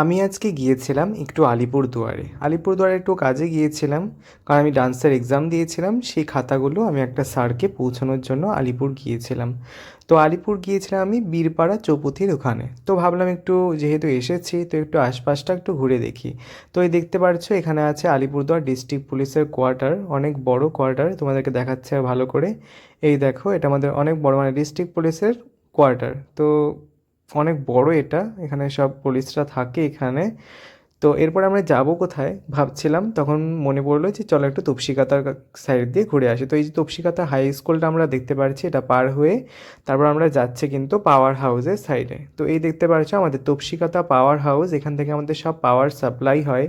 আমি আজকে গিয়েছিলাম একটু আলিপুরদুয়ারে আলিপুরদুয়ারে একটু কাজে গিয়েছিলাম, কারণ আমি ডান্সের এক্সাম দিয়েছিলাম, সেই খাতাগুলো আমি একটা স্যারকে পৌঁছানোর জন্য আলিপুর গিয়েছিলাম। তো আলিপুর গিয়েছিলাম আমি বীরপাড়া চৌপথির ওখানে। তো ভাবলাম একটু যেহেতু এসেছি, তো একটু আশপাশটা একটু ঘুরে দেখি। তো এই দেখতে পাচ্ছ এখানে আছে আলিপুরদুয়ার ডিস্ট্রিক্ট পুলিশের কোয়ার্টার, অনেক বড় কোয়ার্টার, তোমাদেরকে দেখাচ্ছে ভালো করে। এই দেখো, এটা আমাদের অনেক বড় মানে ডিস্ট্রিক্ট পুলিশের কোয়ার্টার। তো অনেক বড় এটা, এখানে সব পুলিশরা থাকে এখানে। তো এরপর আমরা যাব কোথায়? ভাবছিলাম, তখন মনে পড়ল যে চলো একটু তপসিকাতার সাইড দিয়ে ঘুরে আসি। তো এই যে তপসিকাতা হাই স্কুলটা আমরা দেখতে পাচ্ছি এটা পার হয়ে তারপর আমরা যাচ্ছি কিন্তু পাওয়ার হাউসের সাইডে তো এই দেখতে পাচ্ছ আমাদের তপসিকাতা পাওয়ার হাউস এখান থেকে আমাদের সব পাওয়ার সাপ্লাই হয়।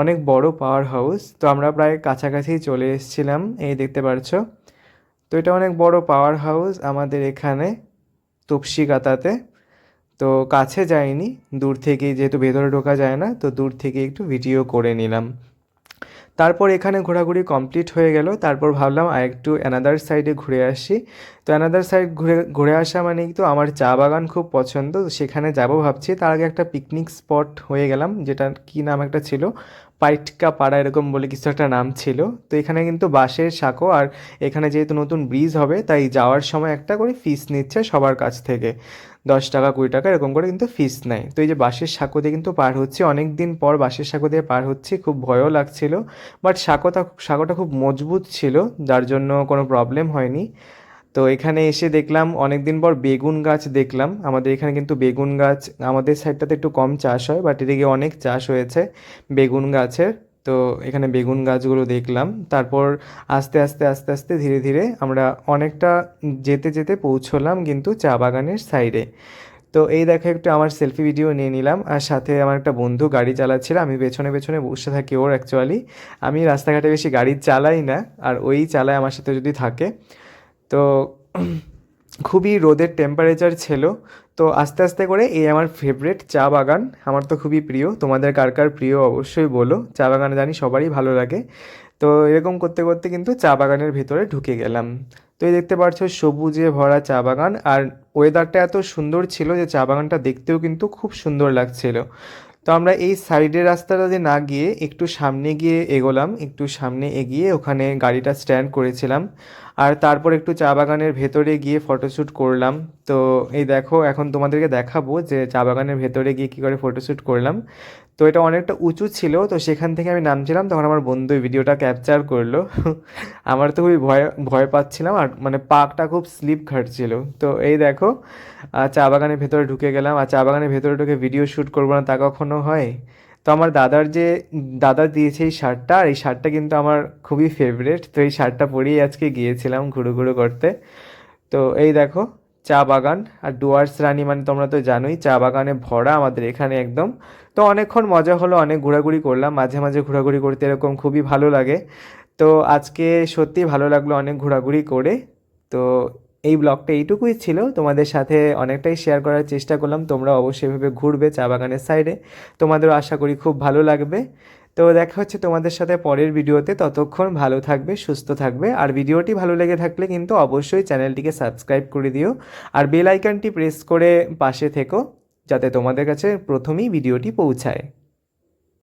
অনেক বড় পাওয়ার হাউস তো আমরা প্রায় কাছাকাছি চলে এসেছিলাম, এই দেখতে পাচ্ছ তো এটা অনেক বড় পাওয়ার হাউস আমাদের এখানে তপসিকাতাতে। তো কাছে যাইনি, দূর থেকেই যেহেতু ভেতরে ঢোকা যায় না, তো দূর থেকে একটু ভিডিও করে নিলাম। তারপর এখানে ঘোরাঘুরি কমপ্লিট হয়ে গেল, তারপর ভাবলাম আর একটু অ্যানাদার সাইডে ঘুরে আসি। তো অ্যানাদার সাইড ঘুরে ঘুরে আসা মানে তো আমার চা বাগান খুব পছন্দ সেখানে যাব ভাবছি। তার আগে একটা পিকনিক স্পট হয়ে গেলাম, যেটা কী নাম একটা ছিল? পাইটকা পাড়া এরকম বলে কিছু একটা নাম ছিল। তো এখানে কিন্তু বাঁশের সাঁকো, আর এখানে যেহেতু নতুন ব্রিজ হবে, তাই যাওয়ার সময় একটা করে ফিস নিচ্ছে সবার কাছ থেকে। দশ টাকা, কুড়ি টাকা এরকম করে কিন্তু ফিস নেয়। তো এই যে বাঁশের সাঁকো দিয়ে কিন্তু পার হচ্ছে অনেক দিন পর বাঁশের সাঁকো দিয়ে পার হচ্ছে, খুব ভয়ও লাগছিল। বাট সাঁকোটা সাঁকোটা খুব মজবুত ছিল, যার জন্য কোনো প্রবলেম হয়নি। তো এখানে এসে দেখলাম অনেক দিন পর বেগুন গাছ দেখলাম। আমাদের এখানে কিন্তু বেগুন গাছ, আমাদের সাইডটাতে একটু কম চাষ হয় বাট এদিকে অনেক চাষ হয়েছে বেগুন গাছের। তো এখানে বেগুন গাছগুলো দেখলাম। তারপর আস্তে আস্তে আস্তে আস্তে ধীরে ধীরে আমরা অনেকটা যেতে যেতে পৌঁছলাম কিন্তু চা বাগানের সাইডে। তো এই দেখো একটু আমার সেলফি ভিডিও নিয়ে নিলাম আর সাথে আমার একটা বন্ধু গাড়ি চালাচ্ছিল। আমি পেছনে পেছনে বসে থাকি ওর অ্যাকচুয়ালি আমি রাস্তাঘাটে বেশি গাড়ি চালাই না আর ওই চালায় আমার সাথে যদি থাকে। তো খুবই রোদের টেম্পারেচার ছিল, তো আস্তে আস্তে করে এই আমার ফেভারেট চা বাগান, আমার তো খুবই প্রিয়, তোমাদের কার কার প্রিয় অবশ্যই বলো, চা বাগান জানি সবারই ভালো লাগে। তো এরকম করতে করতে কিন্তু চা বাগানের ভেতরে ঢুকে গেলাম। তো এই দেখতে পাচ্ছ সবুজে ভরা চা বাগান, আর ওয়েদারটা এত সুন্দর ছিল যে চা বাগানটা দেখতেও কিন্তু খুব সুন্দর লাগছিল। তো আমরা এই সাইডের রাস্তাটা যে না গিয়ে একটু সামনে গিয়ে এগোলাম, একটু সামনে এগিয়ে ওখানে গাড়িটা স্ট্যান্ড করেছিলাম। আর তারপর একটু চা বাগানের ভেতরে গিয়ে ফটোশ্যুট করলাম। তো এই দেখো, এখন তোমাদেরকে দেখাবো যে চা বাগানের ভেতরে গিয়ে কী করে ফটোশ্যুট করলাম। তো এটা অনেকটা উঁচু ছিল, তো সেখান থেকে আমি নামছিলাম, তখন আমার বন্ধু ভিডিওটা ক্যাপচার করল। আমার তো খুবই ভয় ভয় পাচ্ছিলাম আর মানে পাকটা খুব স্লিপ খাটছিল। তো এই দেখো চা বাগানের ভেতরে ঢুকে গেলাম। আর চা বাগানের ভেতরে ঢুকে ভিডিও শ্যুট করব না তা কখনো। হয়। তো আমার দাদার যে, দাদা দিয়েছে এই শার্টটা, আর এই শার্টটা কিন্তু আমার খুবই ফেভারেট তো এই শার্টটা পরেই আজকে গিয়েছিলাম ঘুরু ঘুরু করতে। তো এই দেখো, চা বাগান আর ডুয়ার্স রানী মানে তোমরা তো জানোই, চা বাগানে ভরা আমাদের এখানে একদম। তো অনেকক্ষণ মজা হলো, অনেক ঘোরাঘুরি করলাম, মাঝে মাঝে ঘোরাঘুরি করতে এরকম খুবই ভালো লাগে। তো আজকে সত্যিই ভালো লাগল অনেক ঘোরাঘুরি করে। তো এই ব্লগটা এইটুকুই ছিল। তোমাদের সাথে অনেকটাই শেয়ার করার চেষ্টা করলাম। তোমরা অবশ্যই এভাবে ঘুরবে চা বাগানের সাইডে তোমাদেরও আশা করি খুব ভালো লাগবে। তো দেখা হচ্ছে তোমাদের সাথে পরের ভিডিওতে। ততক্ষণ ভালো থাকবে, সুস্থ থাকবে। আর ভিডিওটি ভালো লেগে থাকলে কিন্তু অবশ্যই চ্যানেলটিকে সাবস্ক্রাইব করে দিও। আর বেল আইকনটি প্রেস করে পাশে থেকো, যাতে তোমাদের কাছে প্রথমেই ভিডিওটি পৌঁছায়।